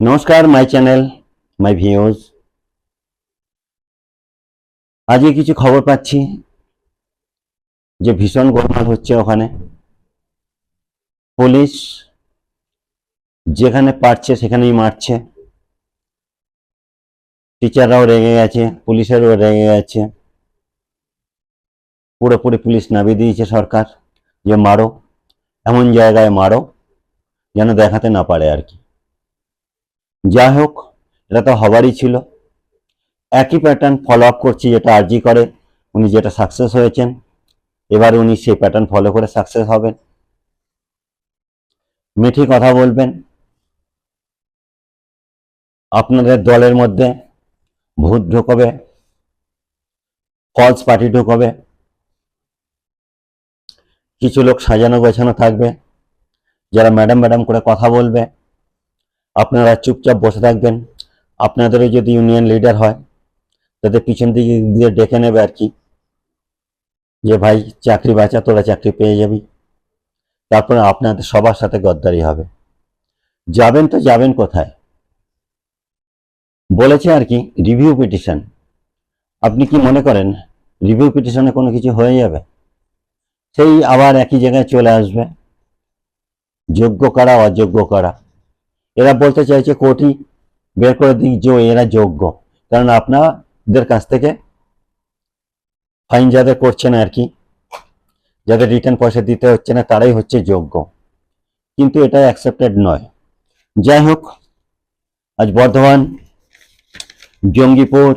নমস্কার my channel my views আজকে কিছু খবর পাচ্ছি, যে ভীষণ গোলমাল হচ্ছে ওখানে। পুলিশ যেখানে পারছে সেখানেই মারছে। টিচাররাও রেগে গেছে, পুলিশেরও রেগে গেছে। পুরোপুরি পুলিশ নামিয়ে দিয়েছে সরকার, যে মারো, এমন জায়গায় মারো, যেন দেখাতে না পারে আর কি। যাই হোক এটা তো হবারই ছিল। একই প্যাটার্ন ফলো আপ করছি যেটা আরজি করে, উনি যেটা সাকসেস হয়েছেন, এবার উনি সেই প্যাটার্ন ফলো করে সাকসেস হবেন। মিঠি কথা বলবেন, আপনাদের দলের মধ্যে ভূত ঢুকবে ফলস পার্টি ঢুকবে, কিছু লোক সাজানো গোছানো থাকবে, যারা ম্যাডাম ম্যাডাম করে কথা বলবে আপনারা চুপচাপ বসে থাকবেন। আপনাদেরও যদি ইউনিয়ন লিডার হয়, তাদের পিছন দিকে দিয়ে ডেকে নেবে আর কি, যে ভাই, চাকরি বাঁচা, তোরা চাকরি পেয়ে যাবি। তারপরে আপনাদের সবার সাথে গদ্দারি হবে। যাবেন তো যাবেন কোথায়? বলেছে আর কি রিভিউ পিটিশন আপনি কি মনে করেন রিভিউ পিটিশনে কোনো কিছু হয়ে যাবে? সেই আবার একই জায়গায় চলে আসবে। যোগ্য করা, অযোগ্য করা? এরা বলতে চাইছে কোটি বের করে দিক যে এরা যোগ্য। কারণ আপনাদের কাছ থেকে ফাইন যাদের করছেন আর কি, যাদের রিটার্ন পয়সা দিতে হচ্ছে না, তারাই হচ্ছে যোগ্য। কিন্তু এটা অ্যাকসেপ্টেড নয়। যাই হোক, আজ বর্ধমান, জঙ্গিপুর,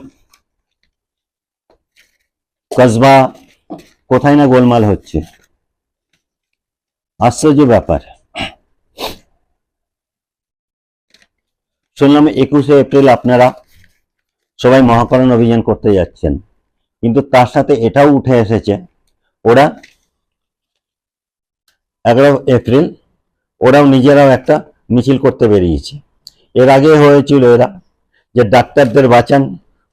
কসবা, কোথায় না গোলমাল হচ্ছে। আশ্চর্য ব্যাপার। শুনলাম একুশে এপ্রিল আপনারা সবাই মহাকরণ অভিযান করতে যাচ্ছেন। কিন্তু তার সাথে এটাও উঠে এসেছে, ওরা এগারো এপ্রিল, ওরাও নিজেরাও একটা মিছিল করতে বেরিয়েছে। এর আগে হয়েছিল এরা যে ডাক্তারদের বাঁচান,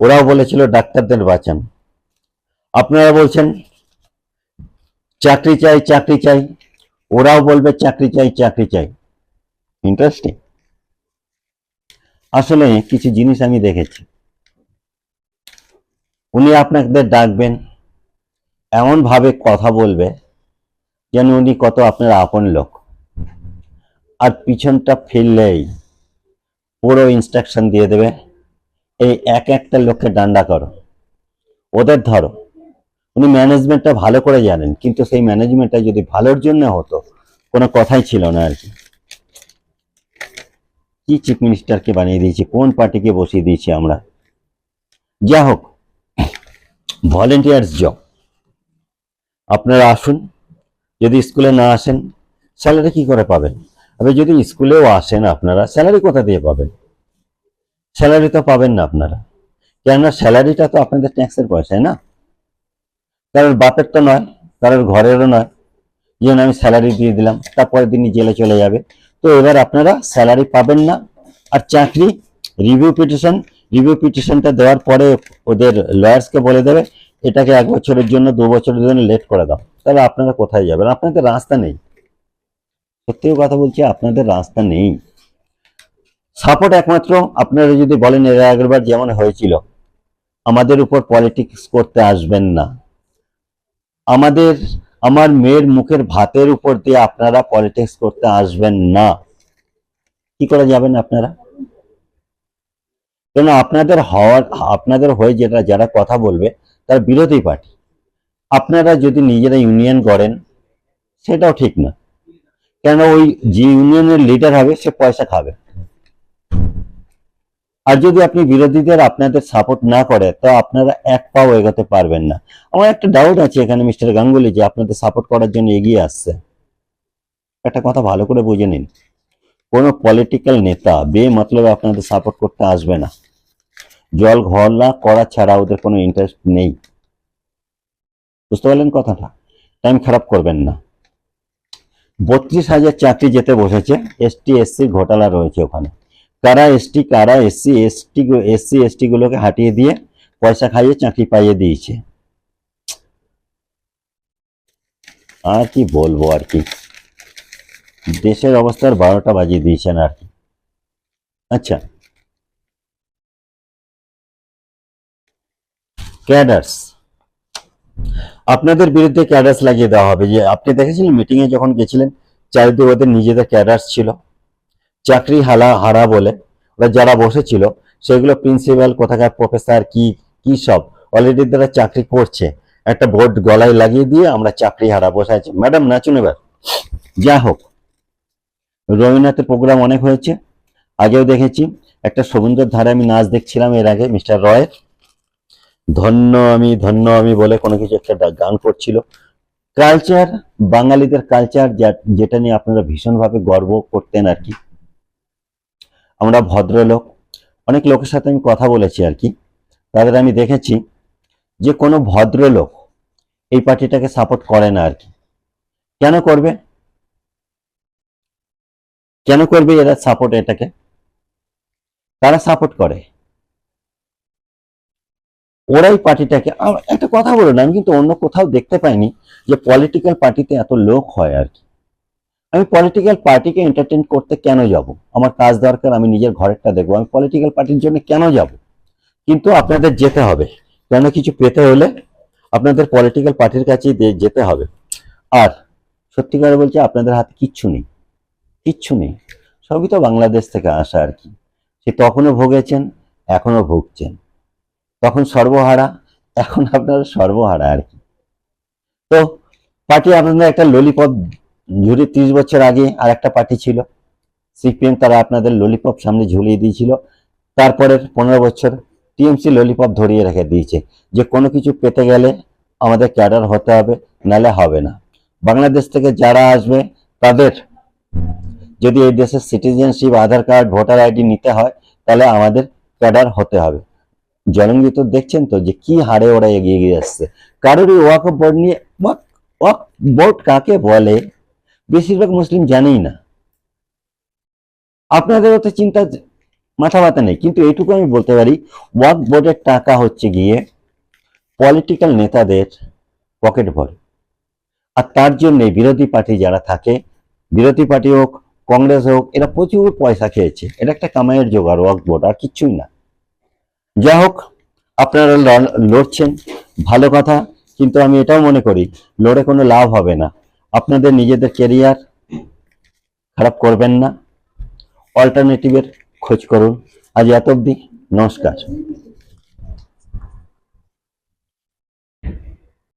ওরাও বলেছিল ডাক্তারদের বাঁচান। আপনারা বলছেন, চাকরি চাই চাকরি চাই, ওরাও বলবে চাকরি চাই চাকরি চাই। ইন্টারেস্টিং আসলে কিছু জিনিস আমি দেখেছি। উনি আপনাদের ডাকবেন এমন ভাবে কথা বলবে যেন উনি কত আপনার আপন লোক। আর পিছনটা ফিরলেই পুরো ইনস্ট্রাকশন দিয়ে দেবে, এই এক একটা লোককে ডান্ডা করো। ওদের ধরো। উনি ম্যানেজমেন্টটা ভালো করে জানেন, কিন্তু সেই ম্যানেজমেন্টটা যদি ভালোর জন্য হতো, কোনো কথাই ছিল না আর কি। কি চিফ মিনিস্টারকে বানিয়ে দিয়েছি, কোন পার্টিকে বসিয়ে দিয়েছি আমরা? যা হোক ভলেন্টিয়ার্স জব আপনারা আসুন, যদি স্কুলে না আসেন স্যালারি কি করে পাবেন? আবার যদি স্কুলেও আসেন আপনারা স্যালারি কোথা দিয়ে পাবেন? স্যালারি তো পাবেন না আপনারা। কেননা স্যালারিটা তো আপনাদের ট্যাক্সের পয়সায় না। কারোর বাপের তো নয়, কারোর ঘরেরও নয়। যেন আমি স্যালারি দিয়ে দিলাম, তারপরের দিনই জেলে চলে যাবে। তো এবার আপনারা স্যালারি পাবেন না। আর চাকরি রিভিউ পিটিশন রিভিউ পিটিশনটা দেওয়ার পরে ওদের লয়ার্সকে বলে দেবে, এটাকে এক বছরের জন্য, দু বছরের জন্য লেট করে দাও। তাহলে আপনারা কোথায় যাবেন? আপনাদের রাস্তা নেই। সত্যিও কথা বলছি, আপনাদের রাস্তা নেই। সাপোর্ট একমাত্র আপনারা যদি বলেন, এর আগেরবার যেমন হয়েছিল। আমাদের উপর পলিটিক্স করতে আসবেন না। আমাদের আমার মেয়ের মুখের ভাতের উপর দিয়ে আপনারা পলিটিক্স করতে আসবেন না। কি করে যাবেন আপনারা? কেন আপনাদের হওয়ার, আপনাদের হয়ে যেটা, যারা কথা বলবে, তার বিরোধী পার্টি। আপনারা যদি নিজেরা ইউনিয়ন করেন সেটাও ঠিক না। কেন ওই যে ইউনিয়নের লিডার হবে, সে পয়সা খাবে। আর যদি আপনি বিরোধীদের আপনাদের সাপোর্ট না করে, তো আপনারা এক পাও এগোতে পারবেন না। আমার একটা ডাউট আছে এখানে মিস্টার গাঙ্গুলি যে আপনাদের সাপোর্ট করার জন্য এগিয়ে আসছে। একটা কথা ভালো করে বুঝে নিন। কোনো পলিটিক্যাল নেতা বে মতলবে আপনাদের সাপোর্ট করতে আসবে না। জল ঘরলা করা ছাড়া ওদের কোনো ইন্টারেস্ট নেই। বুঝতে পারলেন কথাটা? টাইম খারাপ করবেন না। বত্রিশ হাজার চাকরি যেতে বসেছে এসটি এসসি ঘোটালা রয়েছে ওখানে। কারা এসটি কারা এসসি এসটি এসসি এসটি গুলোকে হাঁটিয়ে দিয়ে পয়সা খাইয়ে চাকরি পাইয়ে দিয়েছে। আর কি বলব আর কি? দেশের অবস্থার বারোটা বাজিয়ে দিয়েছেন আর কি। আচ্ছা। ক্যাডার্স। আপনাদের বিরুদ্ধে ক্যাডার্স লাগিয়ে দেওয়া হবে। যে আপনি দেখেছিলেন মিটিং এ যখন গেছিলেন চারিদিকে ওদের নিজেদের ক্যাডার্স ছিল। চাকরি হালা হারা বলে। ওরা যারা বসেছিল, সেগুলো প্রিন্সিপাল কোথাকার প্রফেসর কি কি সব। অলরেডি তারা চাকরি করছে। একটা বোর্ড গলায় লাগিয়ে দিয়ে আমরা চাকরি হারা বসে আছি। ম্যাডাম, নাচুন এবার। যা হোক। রবীন্দ্রনাথের প্রোগ্রাম অনেক হয়েছে। আগেও দেখেছি। একটা সমুদ্রের ধারে আমি নাচ দেখছিলাম এর আগে মিস্টার রয়ের ধন্য আমি ধন্য আমি বলে কোনো কিছু একটা গান করছিল। কালচার বাঙালিদের কালচার যেটা নিয়ে আপনারা ভীষণভাবে গর্ব করতেন আর কি। আমরা ভদ্রলোক। অনেক লোকের সাথে আমি কথা বলেছি আর কি। তাদের আমি দেখেছি যে কোনো ভদ্রলোক এই পার্টিটাকে সাপোর্ট করে না আর কি। কেন করবে? কেন করবে এরা সাপোর্ট এটাকে? তারা সাপোর্ট করে। ওরাই পার্টিটাকে একটা কথা বলো না, আমি কিন্তু অন্য কোথাও দেখতে পাইনি যে পলিটিক্যাল পার্টিতে এত লোক হয় আর কি। আমি পলিটিক্যাল পার্টিকে এন্টারটেন করতে কেন যাব? আমার কাজ দরকার, আমি নিজের ঘরেরটা দেখব। আমি পলিটিক্যাল পার্টির জন্য কেন যাব? কিন্তু আপনাদের যেতে হবে। কেন কিছু পেতে হলে আপনাদের পলিটিক্যাল পার্টির কাছেই যেতে হবে। আর সত্যিকার বলছি, আপনাদের হাতে কিচ্ছু নেই। কিচ্ছু নেই। সবই তো বাংলাদেশ থেকে আসা আর কি। সে তখনও ভোগেছেন, এখনও ভুগছেন। তখন সর্বহারা, এখন আপনারা সর্বহারা আর কি। তো পার্টি আপনাদের একটা ললিপপ ঝুড়ি ত্রিশ বছর আগে আর একটা পার্টি ছিল সিপিএম তারা আপনাদের ললিপপ সামনে ঝুলিয়ে দিয়েছিল তারপরের পনেরো বছর টিএমসি ললিপপ ধরিয়ে রেখে দিয়েছে। যে কোনো কিছু পেতে গেলে আমাদের ক্যাডার হতে হবে নালে হবে না। বাংলাদেশ থেকে যারা আসবে, তাদের যদি এই দেশের citizenship Aadhaar card, voter ID নিতে হয়, তাহলে আমাদের ক্যাডার হতে হবে। জলঙ্গি তো দেখছেন তো যে কি হারে ওরা এগিয়ে গিয়ে আসছে। কারোরই ওয়াক বোর্ড নিয়ে ওয়াক ওয়াক বোর্ড কাকে বলে? বেশিরভাগ মুসলিম জানেই না। আপনাদেরও তো চিন্তা মাথা ব্যথা নেই, কিন্তু এইটুকু আমি বলতে পারি, ওয়াক বোর্ডের টাকা হচ্ছে গিয়ে পলিটিক্যাল নেতাদের পকেট ভরে। আর তার জন্য বিরোধী পার্টি যারা থাকে, বিরোধী পার্টি হোক, কংগ্রেস হোক, এরা প্রচুর পয়সা খেয়েছে। এটা একটা কামাইয়ের জোগাড় ওয়াক বোর্ড, আর কিচ্ছুই না। যা হোক, আপনারা লড়ছেন, ভালো কথা, কিন্তু আমি এটাও মনে করি, লড়ে কোনো লাভ হবে না। আপনাদের নিজেদের কেরিয়ার খারাপ করবেন না। অল্টারনেটিভের খোঁজ করুন। আজ এত অবধি। নমস্কার।